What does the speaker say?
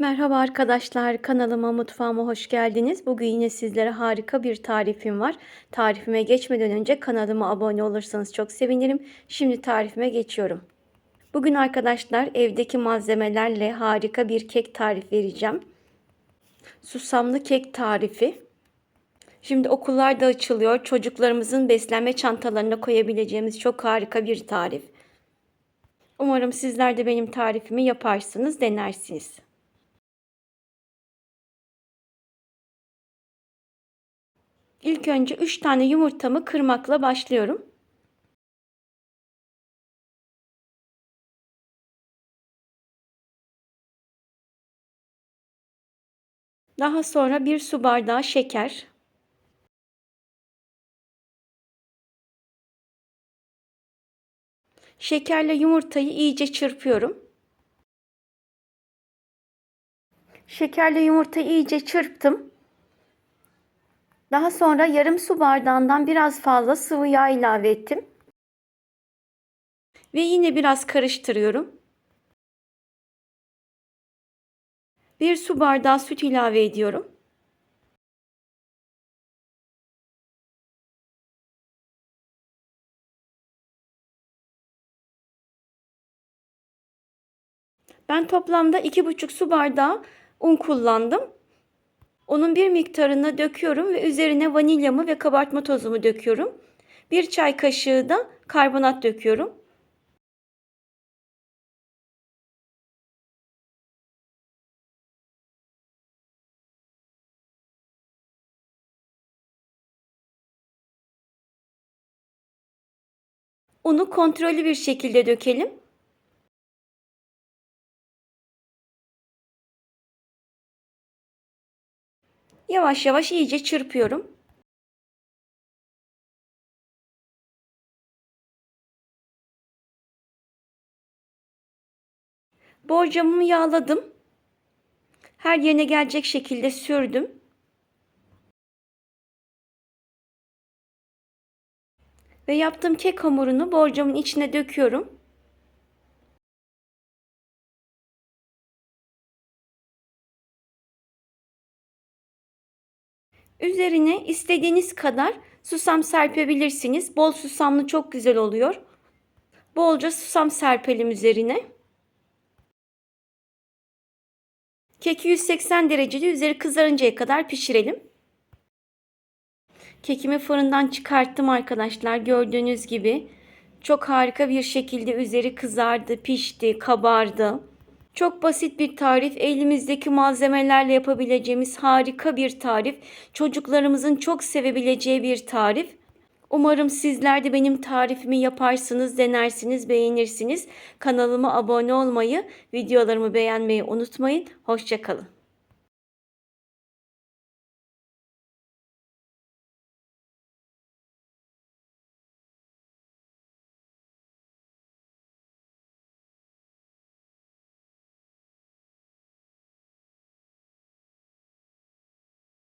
Merhaba arkadaşlar, kanalıma mutfağıma hoş geldiniz. Bugün yine sizlere harika bir tarifim var. Tarifime geçmeden önce kanalıma abone olursanız çok sevinirim. Şimdi tarifime geçiyorum. Bugün arkadaşlar evdeki malzemelerle harika bir kek tarif vereceğim. Susamlı kek tarifi. Şimdi okullar da açılıyor. Çocuklarımızın beslenme çantalarına koyabileceğimiz çok harika bir tarif. Umarım sizler de benim tarifimi yaparsınız, denersiniz. İlk önce 3 tane yumurtamı kırmakla başlıyorum. Daha sonra bir su bardağı şeker. Şekerle yumurtayı iyice çırpıyorum. Şekerle yumurtayı iyice çırptım. Daha sonra yarım su bardağından biraz fazla sıvı yağ ilave ettim. Ve yine biraz karıştırıyorum. Bir su bardağı süt ilave ediyorum. Ben toplamda iki buçuk su bardağı un kullandım. Onun bir miktarını döküyorum ve üzerine vanilyamı ve kabartma tozumu döküyorum. Bir çay kaşığı da karbonat döküyorum. Unu kontrollü bir şekilde dökelim. Yavaş yavaş iyice çırpıyorum. Borcamımı yağladım. Her yerine gelecek şekilde sürdüm. Ve yaptığım kek hamurunu borcamın içine döküyorum. Üzerine istediğiniz kadar susam serpebilirsiniz. Bol susamlı çok güzel oluyor. Bolca susam serpelim üzerine. Keki 180 derecede üzeri kızarıncaya kadar pişirelim. Kekimi fırından çıkarttım arkadaşlar. Gördüğünüz gibi çok harika bir şekilde üzeri kızardı, pişti, kabardı. Çok basit bir tarif, elimizdeki malzemelerle yapabileceğimiz harika bir tarif. Çocuklarımızın çok sevebileceği bir tarif. Umarım sizler de benim tarifimi yaparsınız, denersiniz, beğenirsiniz. Kanalıma abone olmayı, videolarımı beğenmeyi unutmayın. Hoşçakalın.